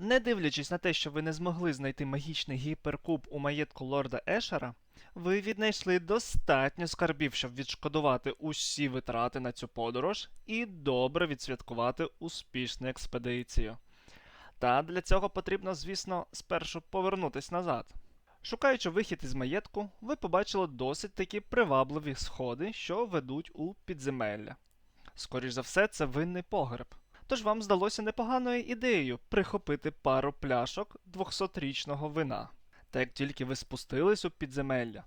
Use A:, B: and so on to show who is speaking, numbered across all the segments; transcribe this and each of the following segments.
A: Не дивлячись на те, що ви не змогли знайти магічний гіперкуб у маєтку лорда Ешера, ви віднайшли достатньо скарбів, щоб відшкодувати усі витрати на цю подорож і добре відсвяткувати успішну експедицію. Та для цього потрібно, звісно, спершу повернутись назад. Шукаючи вихід із маєтку, ви побачили досить такі привабливі сходи, що ведуть у підземелля. Скоріш за все, це винний погреб. Тож вам здалося непоганою ідеєю прихопити пару пляшок 200-річного вина. Та як тільки ви спустились у підземелля,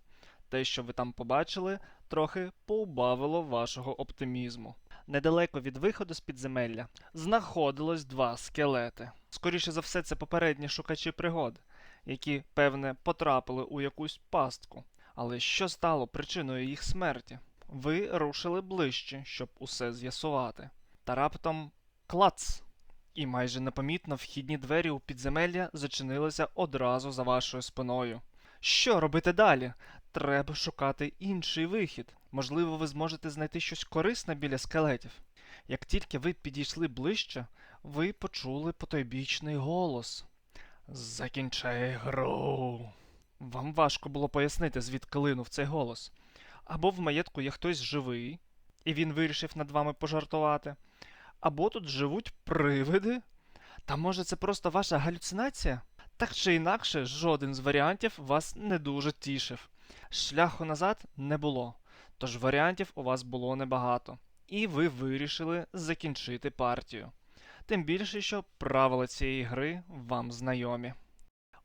A: те, що ви там побачили, трохи поубавило вашого оптимізму. Недалеко від виходу з підземелля знаходилось два скелети. Скоріше за все, це попередні шукачі пригод, які, певне, потрапили у якусь пастку. Але що стало причиною їх смерті? Ви рушили ближче, щоб усе з'ясувати. Та раптом клац! І майже непомітно вхідні двері у підземелля зачинилися одразу за вашою спиною. Що робити далі? Треба шукати інший вихід. Можливо, ви зможете знайти щось корисне біля скелетів. Як тільки ви підійшли ближче, ви почули потойбічний голос. Закінчай гру. Вам важко було пояснити, звідки линув цей голос. Або в маєтку є хтось живий, і він вирішив над вами пожартувати, або тут живуть привиди. Та може це просто ваша галюцинація? Так чи інакше, жоден з варіантів вас не дуже тішив. Шляху назад не було, тож варіантів у вас було небагато, і ви вирішили закінчити партію. Тим більше, що правила цієї гри вам знайомі.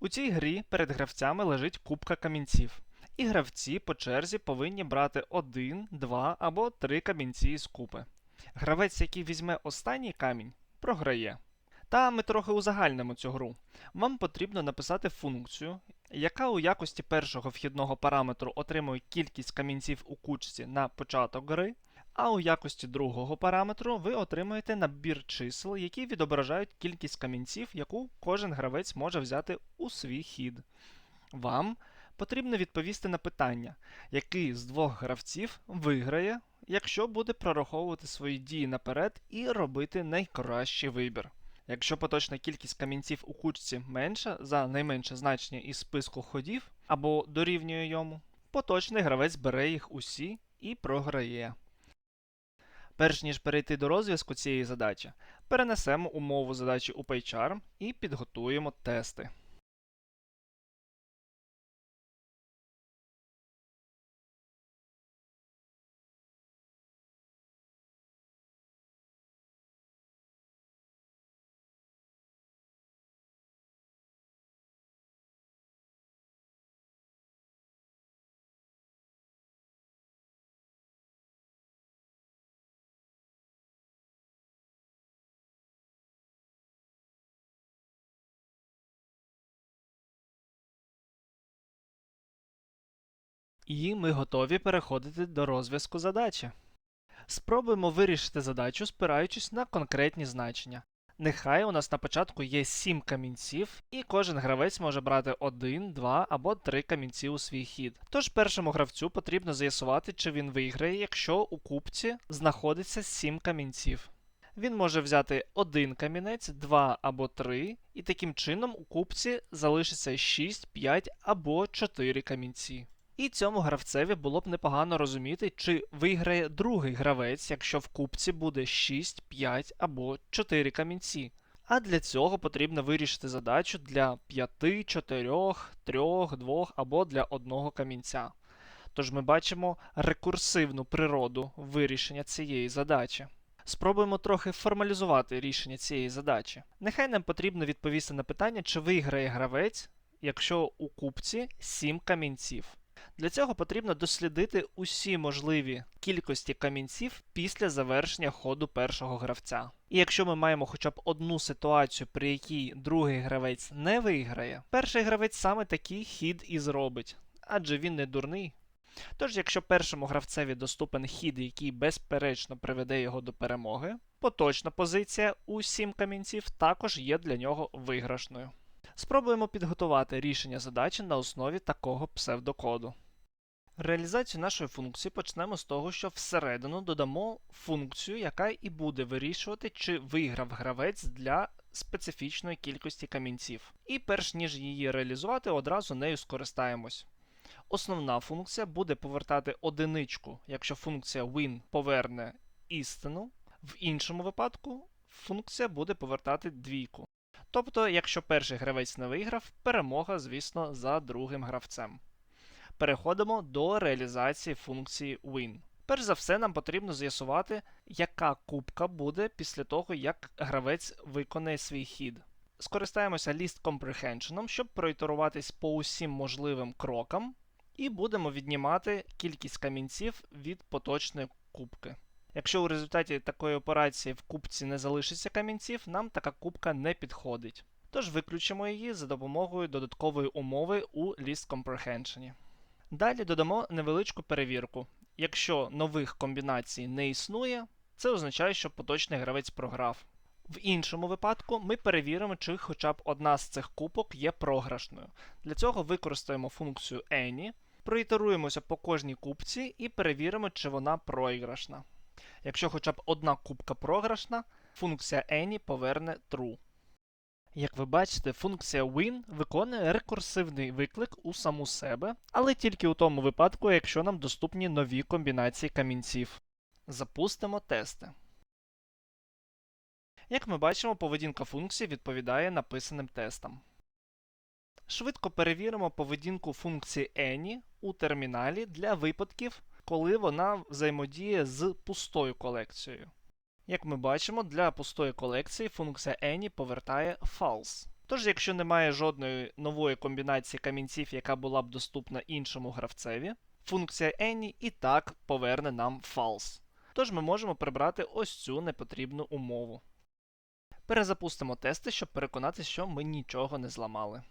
A: У цій грі перед гравцями лежить купка камінців, і гравці по черзі повинні брати один, два або три камінці із купи. Гравець, який візьме останній камінь, програє. Та ми трохи узагальнимо цю гру. Вам потрібно написати функцію, яка у якості першого вхідного параметру отримує кількість камінців у кучці на початок гри, а у якості другого параметру ви отримуєте набір чисел, які відображають кількість камінців, яку кожен гравець може взяти у свій хід. Вам потрібно відповісти на питання, який з двох гравців виграє, якщо буде прораховувати свої дії наперед і робити найкращий вибір. Якщо поточна кількість камінців у кучці менша за найменше значення із списку ходів або дорівнює йому, поточний гравець бере їх усі і програє. Перш ніж перейти до розв'язку цієї задачі, перенесемо умову задачі у PyCharm і підготуємо тести. І ми готові переходити до розв'язку задачі. Спробуємо вирішити задачу, спираючись на конкретні значення. Нехай у нас на початку є 7 камінців, і кожен гравець може брати 1, 2 або 3 камінці у свій хід. Тож першому гравцю потрібно з'ясувати, чи він виграє, якщо у купці знаходиться 7 камінців. Він може взяти один камінець, 2 або 3, і таким чином у купці залишиться 6, 5 або 4 камінці. І цьому гравцеві було б непогано розуміти, чи виграє другий гравець, якщо в купці буде 6, 5 або 4 камінці. А для цього потрібно вирішити задачу для 5, 4, 3, 2 або для одного камінця. Тож ми бачимо рекурсивну природу вирішення цієї задачі. Спробуємо трохи формалізувати рішення цієї задачі. Нехай нам потрібно відповісти на питання, чи виграє гравець, якщо у купці 7 камінців. Для цього потрібно дослідити усі можливі кількості камінців після завершення ходу першого гравця. І якщо ми маємо хоча б одну ситуацію, при якій другий гравець не виграє, перший гравець саме такий хід і зробить, адже він не дурний. Тож, якщо першому гравцеві доступен хід, який безперечно приведе його до перемоги, поточна позиція у 7 камінців також є для нього виграшною. Спробуємо підготувати рішення задачі на основі такого псевдокоду. Реалізацію нашої функції почнемо з того, що всередину додамо функцію, яка і буде вирішувати, чи виграв гравець для специфічної кількості камінців. І перш ніж її реалізувати, одразу нею скористаємось. Основна функція буде повертати одиничку, якщо функція win поверне істину. В іншому випадку функція буде повертати двійку. Тобто, якщо перший гравець не виграв, перемога, звісно, за другим гравцем. Переходимо до реалізації функції win. Перш за все, нам потрібно з'ясувати, яка кубка буде після того, як гравець виконає свій хід. Скористаємося list comprehension, щоб проітеруватись по усім можливим крокам, і будемо віднімати кількість камінців від поточної кубки. Якщо у результаті такої операції в кубці не залишиться камінців, нам така кубка не підходить. Тож виключимо її за допомогою додаткової умови у list comprehension. Далі додамо невеличку перевірку. Якщо нових комбінацій не існує, це означає, що поточний гравець програв. В іншому випадку ми перевіримо, чи хоча б одна з цих кубок є програшною. Для цього використаємо функцію any, проітеруємося по кожній кубці і перевіримо, чи вона проіграшна. Якщо хоча б одна кубка програшна, функція any поверне true. Як ви бачите, функція win виконує рекурсивний виклик у саму себе, але тільки у тому випадку, якщо нам доступні нові комбінації камінців. Запустимо тести. Як ми бачимо, поведінка функції відповідає написаним тестам. Швидко перевіримо поведінку функції any у терміналі для випадків, коли вона взаємодіє з пустою колекцією. Як ми бачимо, для пустої колекції функція any повертає false. Тож, якщо немає жодної нової комбінації камінців, яка була б доступна іншому гравцеві, функція any і так поверне нам false. Тож ми можемо прибрати ось цю непотрібну умову. Перезапустимо тести, щоб переконатися, що ми нічого не зламали.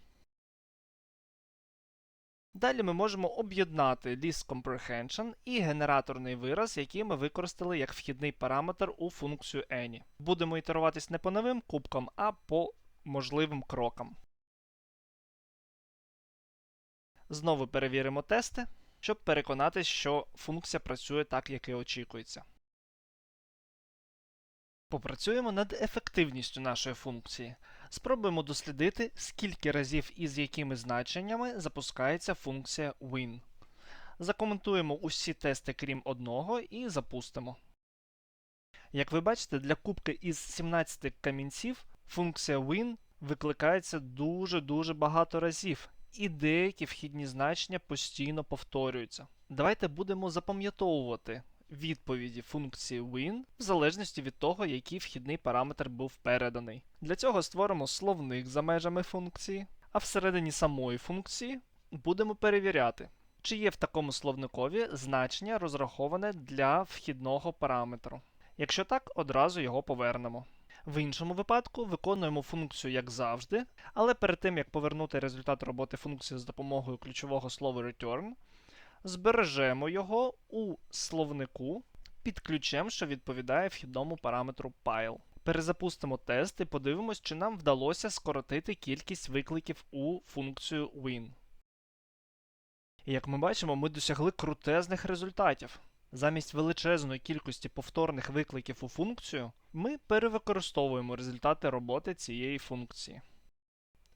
A: Далі ми можемо об'єднати list comprehension і генераторний вираз, який ми використали як вхідний параметр у функцію any. Будемо ітеруватись не по новим кубкам, а по можливим крокам. Знову перевіримо тести, щоб переконатися, що функція працює так, як і очікується. Попрацюємо над ефективністю нашої функції. Спробуємо дослідити, скільки разів і з якими значеннями запускається функція win. Закоментуємо усі тести крім одного і запустимо. Як ви бачите, для кубки із 17 камінців функція win викликається дуже-дуже багато разів, і деякі вхідні значення постійно повторюються. Давайте будемо запам'ятовувати відповіді функції win в залежності від того, який вхідний параметр був переданий. Для цього створимо словник за межами функції, а всередині самої функції будемо перевіряти, чи є в такому словникові значення розраховане для вхідного параметру. Якщо так, одразу його повернемо. В іншому випадку виконуємо функцію як завжди, але перед тим як повернути результат роботи функції з допомогою ключового слова return, збережемо його у словнику під ключем, що відповідає вхідному параметру pile. Перезапустимо тест і подивимось, чи нам вдалося скоротити кількість викликів у функцію win. І як ми бачимо, ми досягли крутезних результатів. Замість величезної кількості повторних викликів у функцію, ми перевикористовуємо результати роботи цієї функції.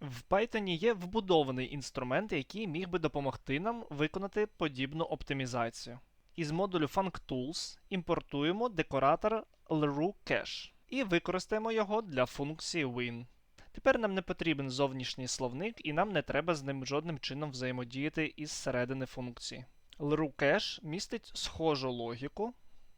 A: В Python є вбудований інструмент, який міг би допомогти нам виконати подібну оптимізацію. Із модулю FuncTools імпортуємо декоратор LRU-Cache і використаємо його для функції win. Тепер нам не потрібен зовнішній словник і нам не треба з ним жодним чином взаємодіяти із середини функції. LRU-Cache містить схожу логіку,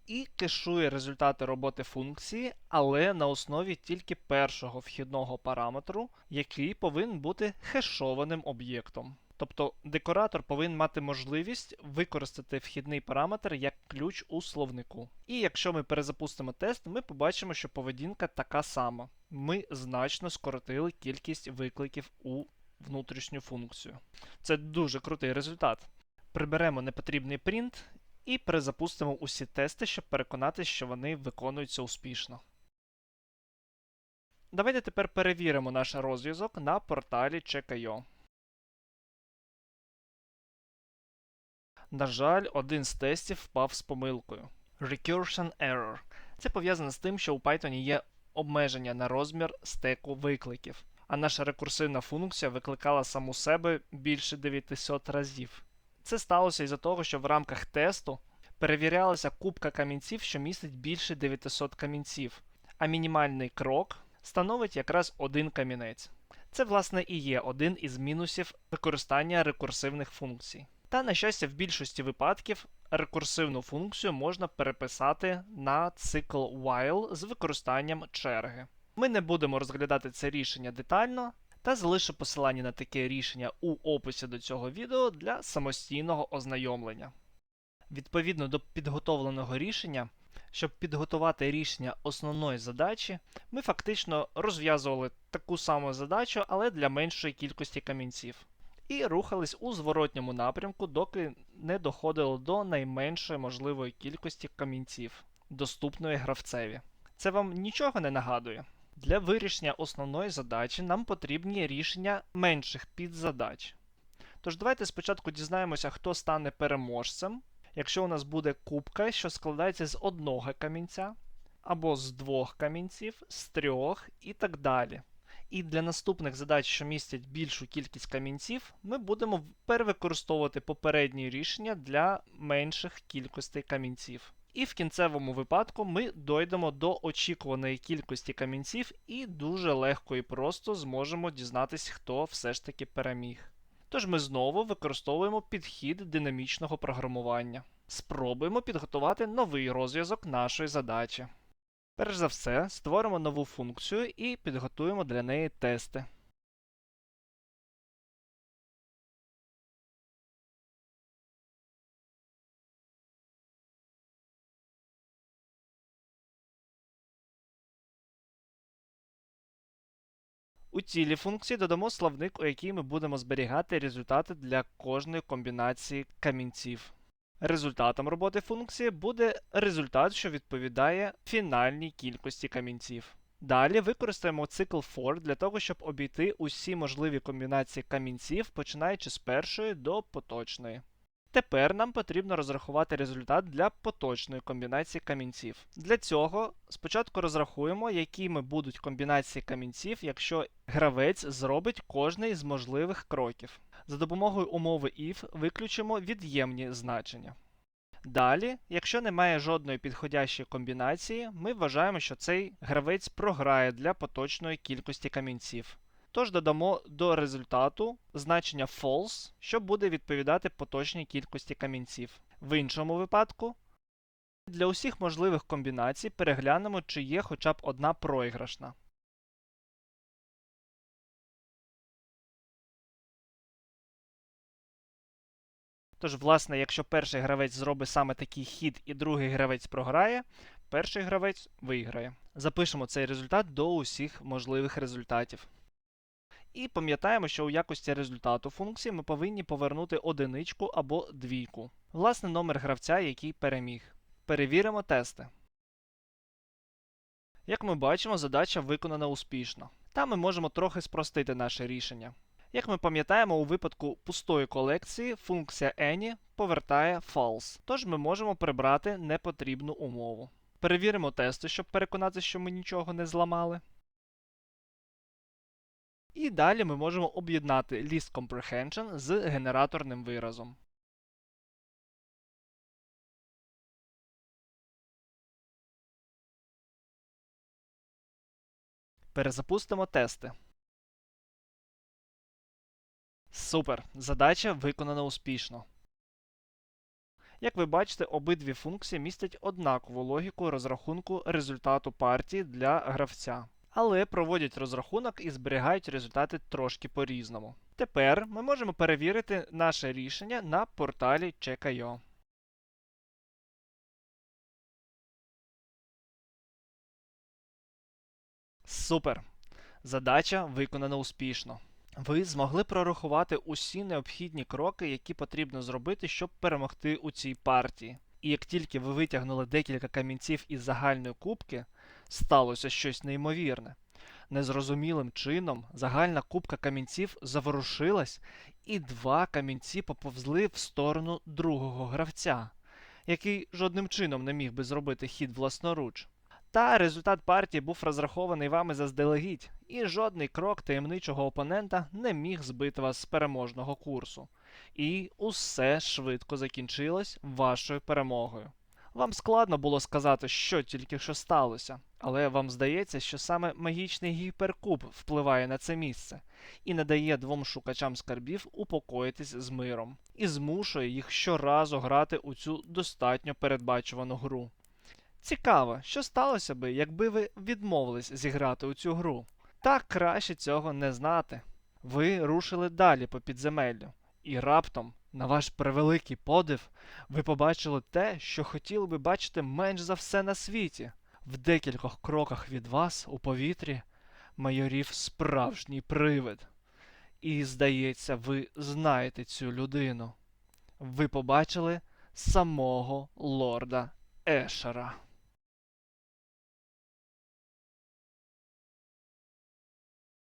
A: і кешує результати роботи функції, але на основі тільки першого вхідного параметру, який повинен бути хешованим об'єктом. Тобто декоратор повинен мати можливість використати вхідний параметр як ключ у словнику. І якщо ми перезапустимо тест, ми побачимо, що поведінка така сама. Ми значно скоротили кількість викликів у внутрішню функцію. Це дуже крутий результат. Приберемо непотрібний принт і перезапустимо усі тести, щоб переконатися, що вони виконуються успішно. Давайте тепер перевіримо наш розв'язок на порталі Check.io. На жаль, один з тестів впав з помилкою. Recursion Error. Це пов'язано з тим, що у Python є обмеження на розмір стеку викликів. А наша рекурсивна функція викликала саму себе більше 900 разів. Це сталося із-за того, що в рамках тесту перевірялася кубка камінців, що містить більше 900 камінців, а мінімальний крок становить якраз один камінець. Це, власне, і є один із мінусів використання рекурсивних функцій. Та, на щастя, в більшості випадків рекурсивну функцію можна переписати на цикл while з використанням черги. Ми не будемо розглядати це рішення детально, та залишу посилання на таке рішення у описі до цього відео для самостійного ознайомлення. Відповідно до підготовленого рішення, щоб підготувати рішення основної задачі, ми фактично розв'язували таку саму задачу, але для меншої кількості камінців. І рухались у зворотньому напрямку, доки не доходило до найменшої можливої кількості камінців, доступної гравцеві. Це вам нічого не нагадує? Для вирішення основної задачі нам потрібні рішення менших підзадач. Тож давайте спочатку дізнаємося, хто стане переможцем, якщо у нас буде кубка, що складається з одного камінця, або з двох камінців, з трьох і так далі. І для наступних задач, що містять більшу кількість камінців, ми будемо перевикористовувати попередні рішення для менших кількостей камінців. І в кінцевому випадку ми дойдемо до очікуваної кількості камінців і дуже легко і просто зможемо дізнатись, хто все ж таки переміг. Тож ми знову використовуємо підхід динамічного програмування. Спробуємо підготувати новий розв'язок нашої задачі. Перш за все, створимо нову функцію і підготуємо для неї тести. У цілі функції додамо словник, у який ми будемо зберігати результати для кожної комбінації камінців. Результатом роботи функції буде результат, що відповідає фінальній кількості камінців. Далі використаємо цикл for для того, щоб обійти усі можливі комбінації камінців, починаючи з першої до поточної. Тепер нам потрібно розрахувати результат для поточної комбінації камінців. Для цього спочатку розрахуємо, якими будуть комбінації камінців, якщо гравець зробить кожний з можливих кроків. За допомогою умови if виключимо від'ємні значення. Далі, якщо немає жодної підходящої комбінації, ми вважаємо, що цей гравець програє для поточної кількості камінців. Тож додамо до результату значення false, що буде відповідати поточній кількості камінців. В іншому випадку, для усіх можливих комбінацій переглянемо, чи є хоча б одна проіграшна. Тож, власне, якщо перший гравець зробить саме такий хід і другий гравець програє, перший гравець виграє. Запишемо цей результат до усіх можливих результатів. І пам'ятаємо, що у якості результату функції ми повинні повернути одиничку або двійку. Власне, номер гравця, який переміг. Перевіримо тести. Як ми бачимо, задача виконана успішно. Та ми можемо трохи спростити наше рішення. Як ми пам'ятаємо, у випадку пустої колекції функція any повертає false, тож ми можемо прибрати непотрібну умову. Перевіримо тести, щоб переконатися, що ми нічого не зламали. І далі ми можемо об'єднати list comprehension з генераторним виразом. Перезапустимо тести. Супер! Задача виконана успішно. Як ви бачите, обидві функції містять однакову логіку розрахунку результату партії для гравця, але проводять розрахунок і зберігають результати трошки по-різному. Тепер ми можемо перевірити наше рішення на порталі Check.io. Супер! Задача виконана успішно. Ви змогли прорахувати усі необхідні кроки, які потрібно зробити, щоб перемогти у цій партії. І як тільки ви витягнули декілька камінців із загальної кубки, сталося щось неймовірне. Незрозумілим чином загальна кубка камінців заворушилась, і два камінці поповзли в сторону другого гравця, який жодним чином не міг би зробити хід власноруч. Та результат партії був розрахований вами заздалегідь, і жодний крок таємничого опонента не міг збити вас з переможного курсу. І усе швидко закінчилось вашою перемогою. Вам складно було сказати, що тільки що сталося, але вам здається, що саме магічний гіперкуб впливає на це місце і не дає двом шукачам скарбів упокоїтись з миром, і змушує їх щоразу грати у цю достатньо передбачувану гру. Цікаво, що сталося би, якби ви відмовились зіграти у цю гру. Та краще цього не знати. Ви рушили далі по підземеллю, і раптом, на ваш превеликий подив, ви побачили те, що хотіли би бачити менш за все на світі. В декількох кроках від вас у повітрі майорів справжній привид. І, здається, ви знаєте цю людину. Ви побачили самого лорда Ешера.